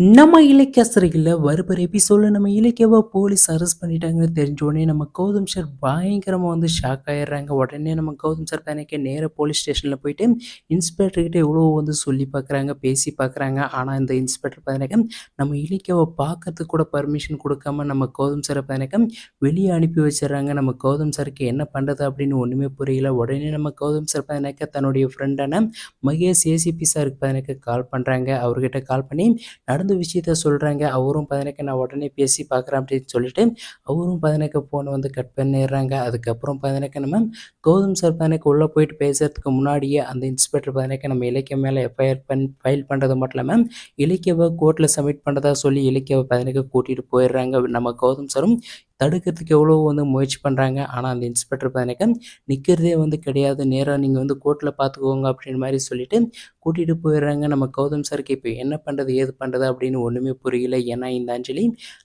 நம்ம இலக்கிய சிறையில் வருகிற எபிசோடில் நம்ம இலக்கியாவை போலீஸ் அரெஸ்ட் பண்ணிட்டாங்கன்னு தெரிஞ்ச உடனே நம்ம கௌதம் சார் பயங்கரமாக வந்து ஷாக் ஆயிடுறாங்க. உடனே நம்ம கௌதம் சார் தானே நேராக போலீஸ் ஸ்டேஷனில் போயிட்டு இன்ஸ்பெக்டர்கிட்ட எவ்வளோ வந்து சொல்லி பார்க்குறாங்க பேசி பார்க்குறாங்க. ஆனால் இந்த இன்ஸ்பெக்டர் பார்த்தீங்கன்னாக்கா நம்ம இலக்கியாவை பார்க்கறதுக்கு கூட பர்மிஷன் கொடுக்காம நம்ம கௌதம் சாரை பார்த்தீங்கன்னாக்கா வெளியே அனுப்பி வச்சிடுறாங்க. நம்ம கௌதம் சாருக்கு என்ன பண்ணுறது அப்படின்னு ஒன்றுமே புரியல. உடனே நம்ம கௌதம் சார் பார்த்தீங்கன்னாக்கா தன்னுடைய ஃப்ரெண்டான மகேஷ் ஏசிபி சாருக்கு பார்த்தீங்கன்னாக்கா கால் பண்ணுறாங்க அவர்கிட்ட கால் பண்ணி நடந்து விஷயத்த சொல்கிறாங்க அவரும் பதினக்கு நான் உடனே பேசி பார்க்குறேன் அப்படின்னு சொல்லிட்டு அவரும் பதினக்க ஃபோனை வந்து கட் பண்ணிடுறாங்க. அதுக்கப்புறம் பதினக்க நம்ம கௌதம் சார் பதினக்கு உள்ளே போயிட்டு பேசுறதுக்கு முன்னாடியே அந்த இன்ஸ்பெக்டர் பதினக்க நம்ம இலக்கியம் மேலே எஃப்ஐஆர் பண் ஃபைல் பண்ணுறது மட்டும் இல்லாமல் இலக்கியவை கோர்ட்டில் சப்மிட் பண்ணுறதா சொல்லி இலக்கியவை பதினக்க கூட்டிகிட்டு போயிடுறாங்க. நம்ம கௌதம் சாரும் தடுக்கிறதுக்கு எவ்வளோ வந்து முயற்சி பண்ணுறாங்க ஆனால் அந்த இன்ஸ்பெக்டர் பார்த்தீங்கன்னாக்கா நிற்கிறதே வந்து கிடையாது. நேராக நீங்கள் வந்து கோர்ட்டில் பார்த்துக்கோங்க அப்படின்ற மாதிரி சொல்லிட்டு கூட்டிகிட்டு போயிடுறாங்க. நம்ம கௌதம் சாருக்கு இப்போ என்ன பண்ணுறது ஏது பண்ணுறது அப்படின்னு ஒன்றுமே புரியல. ஏன்னா இந்த அஞ்சலி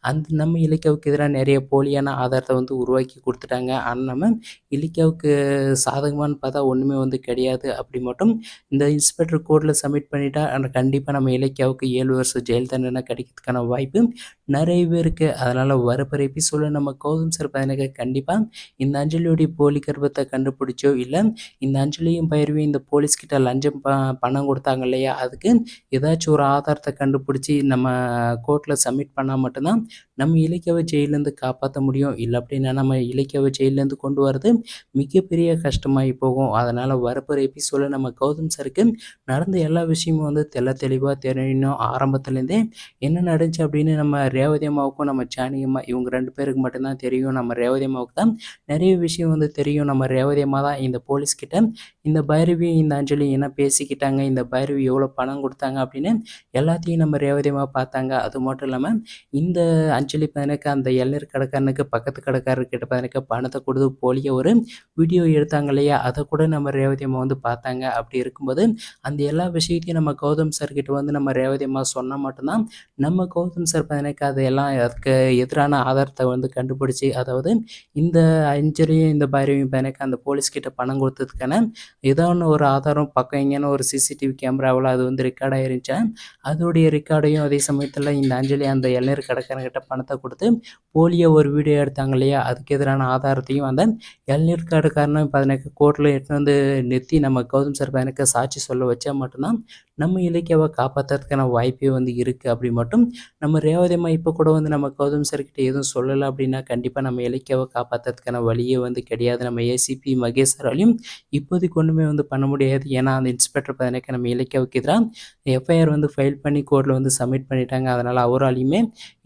அந்த நம்ம இலக்கியாவுக்கு எதிராக நிறைய போலியான ஆதாரத்தை வந்து உருவாக்கி கொடுத்துட்டாங்க. ஆனால் நம்ம இலக்கியாவுக்கு சாதகமானு பார்த்தா ஒன்றுமே வந்து கிடையாது. அப்படி மட்டும் இந்த இன்ஸ்பெக்டர் கோர்ட்டில் சப்மிட் பண்ணிட்டா கண்டிப்பாக நம்ம இலக்கியாவுக்கு ஏழு வருஷம் ஜெயில் தண்டனை கிடைக்கிறதுக்கான வாய்ப்பு நிறையவே இருக்குது அதனால் வரப்போகிற எபிசோடில் நம்ம நம்ம சார் பார்த்தீங்கன்னா கண்டிப்பாக இந்த அஞ்சலியோடைய போலி கர்ப்பத்தை கண்டுபிடிச்சோ இல்லை இந்த அஞ்சலியும் பயிர்வையும் இந்த போலீஸ்கிட்ட லஞ்சம் ப பணம் கொடுத்தாங்க இல்லையா அதுக்கு ஏதாச்சும் ஒரு ஆதாரத்தை கண்டுபிடிச்சி நம்ம கோர்ட்டில் சப்மிட் பண்ணால் மட்டும்தான் நம்ம இலக்கியவை ஜெயிலேருந்து காப்பாற்ற முடியும்? இல்லை அப்படின்னா நம்ம இலக்கியவை ஜெயிலேருந்து கொண்டு வர்றது மிகப்பெரிய கஷ்டமாகி போகும். அதனால் வரப்போகிற எபிசோடில் நம்ம கௌதம் சாருக்கு நடந்த எல்லா விஷயமும் வந்து தெல்ல தெளிவாக தெரியணும். ஆரம்பத்துலேருந்தே என்ன நடந்துச்சு அப்படின்னு நம்ம ரேவதி அம்மாவுக்கும் நம்ம ஜானகி அம்மா இவங்க ரெண்டு பேருக்கு மட்டும்தான் தெரியும். நம்ம ரேவதி அம்மாவுக்கு தான் நிறைய விஷயம் வந்து தெரியும். நம்ம ரேவதி அம்மா தான் இந்த போலீஸ்கிட்ட இந்த பைரவியும் இந்த அஞ்சலியும் என்ன பேசிக்கிட்டாங்க? இந்த பைரவி எவ்வளோ பணம் கொடுத்தாங்க அப்படின்னு எல்லாத்தையும் நம்ம ரேவதி அம்மா பார்த்தாங்க. அது மட்டும் இல்லாமல் இந்த அஞ்சலி பையனுக்கு அந்த இளநீர் கடைக்காரனுக்கு பக்கத்து கடைக்காரர்கிட்ட பதினக்கு பணத்தை கொடுத்து போலிய ஒரு வீடியோ எடுத்தாங்க இல்லையா? அதை கூட நம்ம ரேவதி அம்மா வந்து பார்த்தாங்க. அப்படி இருக்கும்போது அந்த எல்லா விஷயத்தையும் நம்ம கௌதம் சார்கிட்ட வந்து நம்ம ரேவதி அம்மா சொன்னால் மட்டும்தான் நம்ம கௌதம் சார் பதினக்கு அதையெல்லாம் அதுக்கு எதிரான ஆதாரத்தை வந்து கண்டுபிடிச்சி அதாவது இந்த அஞ்சலியும் இந்த பைரவியும் பதினக்கு அந்த போலீஸ்கிட்ட பணம் கொடுத்ததுக்கான ஏதோ ஒன்று ஒரு ஆதாரம் பக்கம் எங்கேயான ஒரு சிசிடிவி கேமராவில் அது வந்து ரெக்கார்ட் ஆயிருந்துச்சேன் அதோடைய ரெக்கார்டையும் அதே சமயத்தில் இந்த அஞ்சலி அந்த இளநீர் கடைக்காரங்கிட்ட பணத்தை கொடுத்து போலியோ ஒரு வீடியோ எடுத்தாங்க இல்லையா? அதுக்கு எதிரான ஆதாரத்தையும் அந்த இளநீர் காரணம் பதினெட்டு கோர்ட்டில் எடுத்துகிட்டு வந்து நிறுத்தி நம்ம கௌதம் சார் பதினெட்டு சாட்சி சொல்ல வச்சா மட்டும்தான் நம்ம இலக்கியாவை காப்பாற்றுறதுக்கான வாய்ப்பே வந்து இருக்குது அப்படி மட்டும் நம்ம ரேவதியம்மா இப்போ கூட வந்து நம்ம கௌதம் சார்கிட்ட எதுவும் சொல்லலை அப்படின்னா கண்டிப்பாக நம்ம இலக்கியாவை காப்பாற்றுறதுக்கான வழியே வந்து கிடையாது. நம்ம ஏசிபி மகேஸ்வராலையும் இப்போதைக்கு ஒன்றுமே வந்து பண்ண முடியாது. ஏன்னா அந்த இன்ஸ்பெக்டர் பதினெட்டு நம்ம இலக்கியாவுக்கு எதிராக எஃப்ஐஆர் வந்து ஃபைல் பண்ணி கோர்ட்டில் வந்து சப்மிட் பண்ணிட்டாங்க. அதனால் அவராலையுமே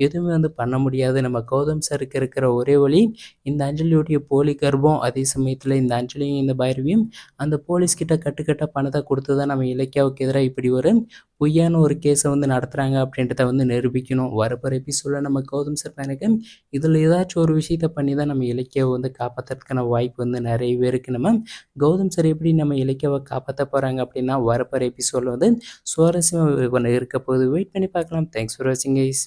எதுவுமே வந்து பண்ண முடியாது. நம்ம கௌதம் சருக்கு இருக்கிற ஒரே வழி இந்த அஞ்சலியுடைய போலி கர்ப்பம். அதே சமயத்தில் இந்த அஞ்சலியும் இந்த பைரவியும் அந்த போலீஸ்கிட்ட கட்டுக்கட்டாக பணத்தை கொடுத்து தான் நம்ம இலக்கியாவுக்கு எதிராக இப்படி ஒரு பொய்யான ஒரு கேஸை வந்து நடத்துகிறாங்க அப்படின்றத வந்து நிரூபிக்கணும். வரப்போகிற எபிசோடில் நம்ம கௌதம் சார் எனக்கு இதில் ஏதாச்சும் ஒரு விஷயத்த பண்ணி தான் நம்ம இலக்கியாவை வந்து காப்பாற்றுறதுக்கான வாய்ப்பு வந்து நிறையவே இருக்குது நம்ம கௌதம் சார் எப்படி நம்ம இலக்கியாவை காப்பாற்ற போகிறாங்க அப்படின்னா வரப்போகிற எபிசோடில் வந்து சுவாரஸ்யமாக இருக்க போகுது. வெயிட் பண்ணி பார்க்கலாம். தேங்க்ஸ் ஃபார் வாட்சிங் கைஸ்